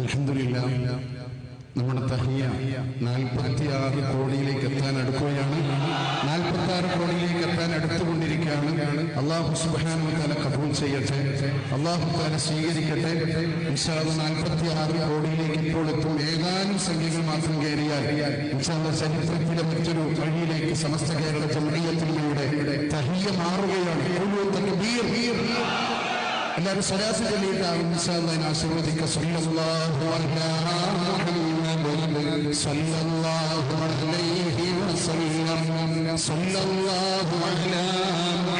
അൽഹംദുലില്ല നമ്മുടെ തഹിയ നാൽപ്പത്തിയാറ് കോടിയിലേക്ക് എത്താൻ അടുക്കുകയാണ്. നാൽപ്പത്തി ആറ് കോടിയിലേക്ക് എത്താൻ അടുത്തുകൊണ്ടിരിക്കുകയാണ്. അള്ളാഹു സുബാനു തല കബൂൽ ചെയ്യട്ടെ. അള്ളാഹു തല സ്വീകരിക്കട്ടെ. ഇൻഷാൽ നാൽപ്പത്തി ആറ് കോടിയിലേക്ക് ഇപ്പോൾ എത്തും. ഏതാനും സംഖ്യകൾ മാത്രം കയറിയാൽ ഇൻഷാല്ല ചരിത്രത്തിലെ മറ്റൊരു വഴിയിലേക്ക് സമസ്ത കേരള ജമീയത്തിലൂടെ തഹിയ മാറുകയാണ്. എല്ലാവരും സ്വലാസ് ചൊല്ലിയിട്ടാകും ഇൻഷാല്ലാഹിനെ ആശീർവദിക്കുക. സല്ലല്ലാഹു അലാ മുഹമ്മദ് സല്ലല്ലാഹു അലൈഹി വസല്ലം. സല്ലല്ലാഹു അലാ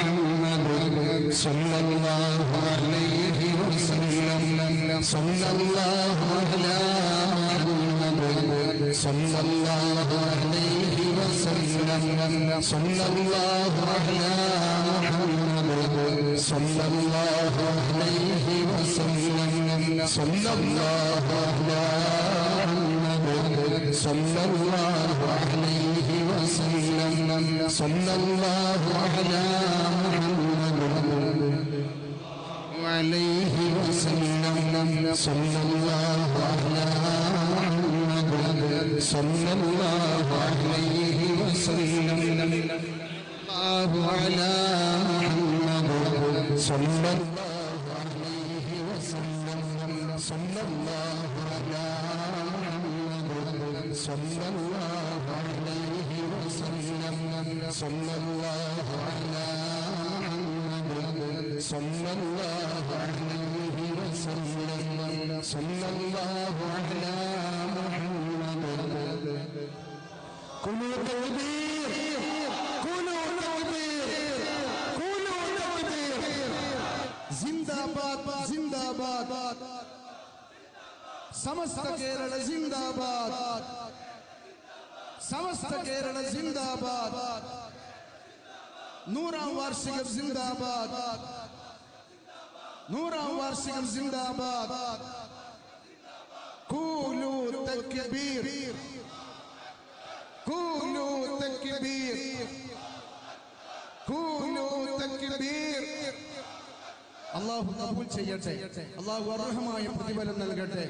മുഹമ്മദ്. സല്ലല്ലാഹു അലൈഹി വസല്ലം. സല്ലല്ലാഹു അലാ മുഹമ്മദ്. സല്ലല്ലാഹു അലൈഹി വസല്ലം. സല്ലല്ലാഹു അലാ മുഹമ്മദ്. صلى الله عليه وسلم صلى الله على صلى الله عليه وسلم صلى الله على محمد عليه وسلم صلى الله على محمد صلى الله عليه صلی اللہ علیہ وسلم. صلی اللہ علیہ صلی اللہ علیہ وسلم صلی اللہ علیہ صلی اللہ علیہ وسلم صلی اللہ علیہ محمد آباد زندہ آباد سمست کیرل زندہ آباد سمست کیرل زندہ آباد نورا وارشگم زندہ آباد نورا وارشگم زندہ آباد قولو تکبیر. قولو تکبیر. قولو تکبیر. അള്ളാഹു കബൂൽ ചെയ്യട്ടെ. അള്ളാഹു അർഹമായ പ്രതിഫലം നൽകട്ടെ.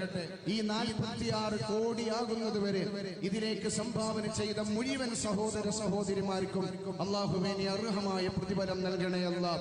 ഈ നാൽപ്പത്തിയാറ് കോടിയാകുന്നത് വരെ ഇതിലേക്ക് സംഭാവന ചെയ്ത മുഴുവൻ സഹോദര സഹോദരിമാർക്കും അള്ളാഹുവേനി അർഹമായ പ്രതിഫലം നൽകണേ അല്ലാ